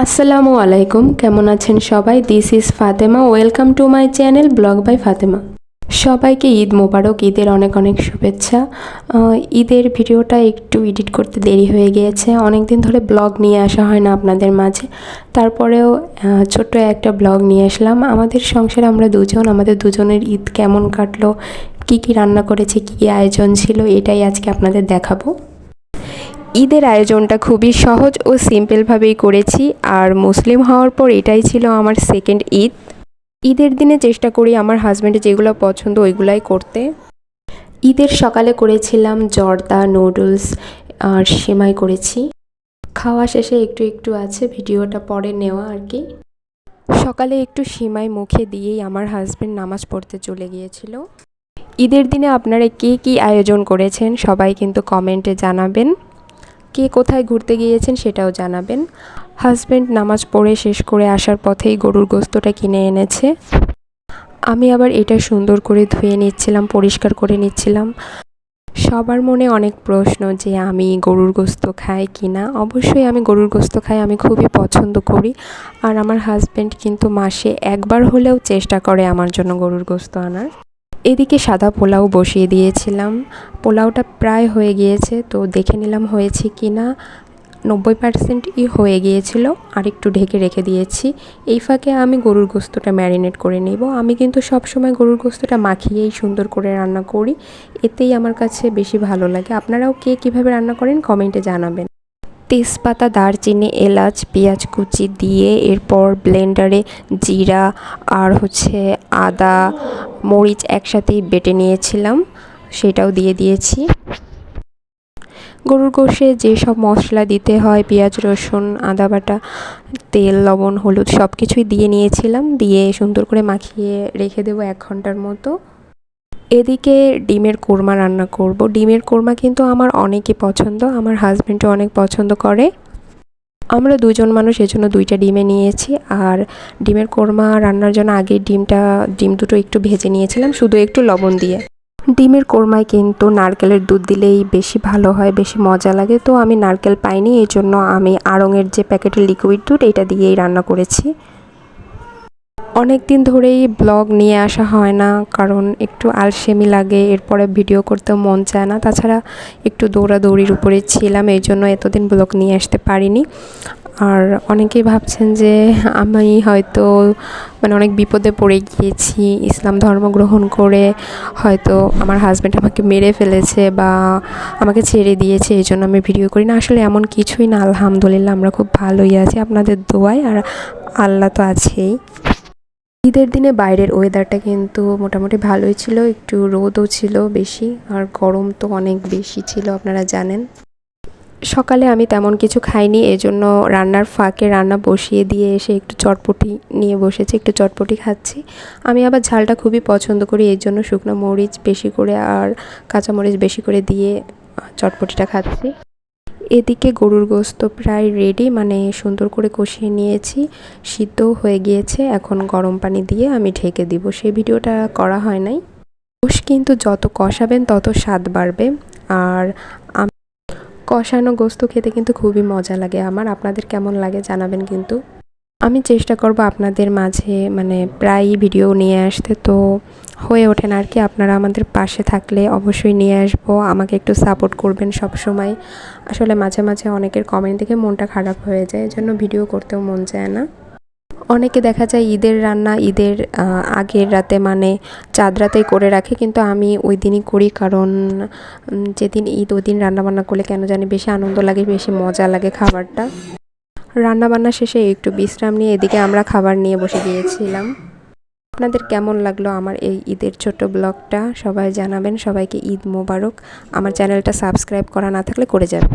আসসালামু আলাইকুম, কেমন আছেন সবাই? This is Fatema. Welcome to my channel blog by Fatema. সবাইকে ঈদ মোবারক, ঈদের অনেক অনেক শুভেচ্ছা। ঈদের ভিডিওটা একটু এডিট করতে দেরি হয়ে গিয়েছে। অনেক দিন ধরে ব্লগ নিয়ে আসা হয় না আপনাদের মাঝে। তারপরেও ছোট্ট একটা ব্লগ নিয়ে আসলাম। আমাদের সংসারে আমরা দুজন, আমাদের দুজনের ঈদ কেমন কাটলো, কী কী রান্না করেছে, কী কী আয়োজন ছিল, এটাই আজকে আপনাদের দেখাবো। ঈদের আয়োজনটা খুবই সহজ ও সিম্পলভাবেই করেছি, আর মুসলিম হওয়ার পর এটাই ছিল আমার সেকেন্ড ঈদ। ঈদের দিনে চেষ্টা করি আমার হাজব্যান্ডের যেগুলো পছন্দ ওইগুলাই করতে। ঈদের সকালে করেছিলাম জর্দা নুডলস আর সেমাই করেছি। খাওয়া শেষে একটু একটু আছে, ভিডিওটা পরে নেওয়া আর কি। সকালে একটু সিমাই মুখে দিয়েই আমার হাজব্যান্ড নামাজ পড়তে চলে গিয়েছিল। ঈদের দিনে আপনারা কে কী আয়োজন করেছেন সবাই কিন্তু কমেন্টে জানাবেন। কে কোথায় ঘুরতে গিয়েছেন সেটাও জানাবেন। হাজব্যান্ড নামাজ পড়ে শেষ করে আসার পথেই গরুর গোস্তটা কিনে এনেছে। আমি আবার এটা সুন্দর করে ধুয়ে নিচ্ছিলাম, পরিষ্কার করে নিচ্ছিলাম। সবার মনে অনেক প্রশ্ন যে আমি গরুর গোস্ত খাই কি না। অবশ্যই আমি গরুর গোস্ত খাই, আমি খুবই পছন্দ করি। আর আমার হাজব্যান্ড কিন্তু মাসে একবার হলেও চেষ্টা করে আমার জন্য গরুর গোস্ত আনার। এদিকে সাদা পোলাও বসিয়ে দিয়েছিলাম। পোলাওটা প্রায় হয়ে গিয়েছে, তো দেখে নিলাম হয়েছে কি না নব্বই পার্সেন্টই হয়ে গিয়েছিল আর একটু ঢেকে রেখে দিয়েছি। এই ফাঁকে আমি গরুর গোস্তটা ম্যারিনেট করে নেব। আমি কিন্তু সব সময় গরুর গোস্তটা মাখিয়েই সুন্দর করে রান্না করি। এতেই আমার কাছে বেশি ভালো লাগে। আপনারাও কে কীভাবে রান্না করেন কমেন্টে জানাবেন। তেজপাতা, দারচিনি, এলাচ, পেঁয়াজ কুচি দিয়ে এরপর ব্লেন্ডারে জিরা আর হচ্ছে আদা, মরিচ একসাথেই বেটে নিয়েছিলাম। সেটাও দিয়ে দিয়েছি। গরুর গোশে যেসব মশলা দিতে হয়, পেঁয়াজ, রসুন, আদা বাটা, তেল, লবণ, হলুদ সব কিছুই দিয়ে নিয়েছিলাম। দিয়ে সুন্দর করে মাখিয়ে রেখে দেবো এক ঘণ্টার মতো। এদিকে ডিমের কোরমা রান্না করব। ডিমের কোরমা কিন্তু আমার অনেকই পছন্দ। আমার হাজব্যান্ডও অনেক পছন্দ করে। আমরা দুজন মানুষ, এজন্য দুইটা ডিমে নিয়েছি। আর ডিমের কোরমা রান্নার জন্য আগে ডিমটা, ডিম দুটো একটু ভেজে নিয়েছিলাম, শুধু একটু লবণ দিয়ে। ডিমের কোরমায় কিন্তু নারকেলের দুধ দিলেই বেশি ভালো হয়, বেশি মজা লাগে। তো আমি নারকেল পাইনি এই জন্য আমি আড়ঙের যে প্যাকেটের লিকুইড দুধ, এটা দিয়েই রান্না করেছি। অনেক দিন ধরেই ব্লগ নিয়ে আসা হয় না, কারণ একটু আলসেমি লাগে, এরপরে ভিডিও করতেও মন চায় না। তাছাড়া একটু দৌড়াদৌড়ির উপরে ছিলাম, এই জন্য এতদিন ব্লগ নিয়ে আসতে পারিনি। আর অনেকেই ভাবছেন যে আমি হয়তো মানে অনেক বিপদে পড়ে গিয়েছি, ইসলাম ধর্ম গ্রহণ করে হয়তো আমার হাজব্যান্ড আমাকে মেরে ফেলেছে বা আমাকে ছেড়ে দিয়েছে, এই জন্য আমি ভিডিও করি না। আসলে এমন কিছুই না, আলহামদুলিল্লাহ, আমরা খুব ভালোই আছি আপনাদের দোয়ায়, আর আল্লাহ তো আছেই। ঈদের দিনে বাইরের ওয়েদারটা কিন্তু মোটামুটি ভালোই ছিল, একটু রোদও ছিল বেশি, আর গরম তো অনেক বেশি ছিল, আপনারা জানেন। সকালে আমি তেমন কিছু খাইনি, এজন্য রান্নার ফাঁকে রান্না বসিয়ে দিয়ে এসে একটু চটপটি নিয়ে বসেছি, একটু চটপটি খাচ্ছি। আমি আবার ঝালটা খুবই পছন্দ করি, এর জন্য শুকনো মরিচ বেশি করে আর কাঁচামরিচ বেশি করে দিয়ে চটপটিটা খাচ্ছি। এদিকে গরুর গোস্ত প্রায় রেডি মানে সুন্দর করে কষিয়ে নিয়েছি সিদ্ধ হয়ে গিয়েছে। এখন গরম পানি দিয়ে আমি ঢেকে দিব। সেই ভিডিওটা করা হয় নাই। গোশ কিন্তু যত কষাবেন, তত স্বাদ বাড়বে। আর কষানো গোস্ত খেতে কিন্তু খুবই মজা লাগে। আমার আপনাদের কেমন লাগে জানাবেন কিন্তু। আমি চেষ্টা করব আপনাদের মাঝে মানে প্রায়ই ভিডিও নিয়ে আসতে, তো হয়ে ওঠেন আর কি। আপনারা আমাদের পাশে থাকলে অবশ্যই নিয়ে আসব। আমাকে একটু সাপোর্ট করবেন সব সময় আসলে মাঝে মাঝে অনেকের কমেন্ট দেখে মনটা খারাপ হয়ে যায়, এজন্য ভিডিও করতেও মন চায় না। অনেকে দেখা যায় ঈদের রান্না, ঈদের আগের রাতে মানে চাঁদ রাতেই করে রাখে, কিন্তু আমি ওই দিনই করি কারণ যেদিন ঈদ ওই দিন রান্নাবান্না করলে কেন জানি বেশি আনন্দ লাগে, বেশি মজা লাগে খাবারটা। রান্নাবান্না শেষে একটু বিশ্রাম নিয়ে এদিকে আমরা খাবার নিয়ে বসে গিয়েছিলাম। আপনাদের কেমন লাগল আমার এই ঈদের ছোট ব্লগটা? সবাই জানাবেন। সবাইকে ঈদ মোবারক। আমার চ্যানেলটা সাবস্ক্রাইব করা না থাকলে করে যাবেন।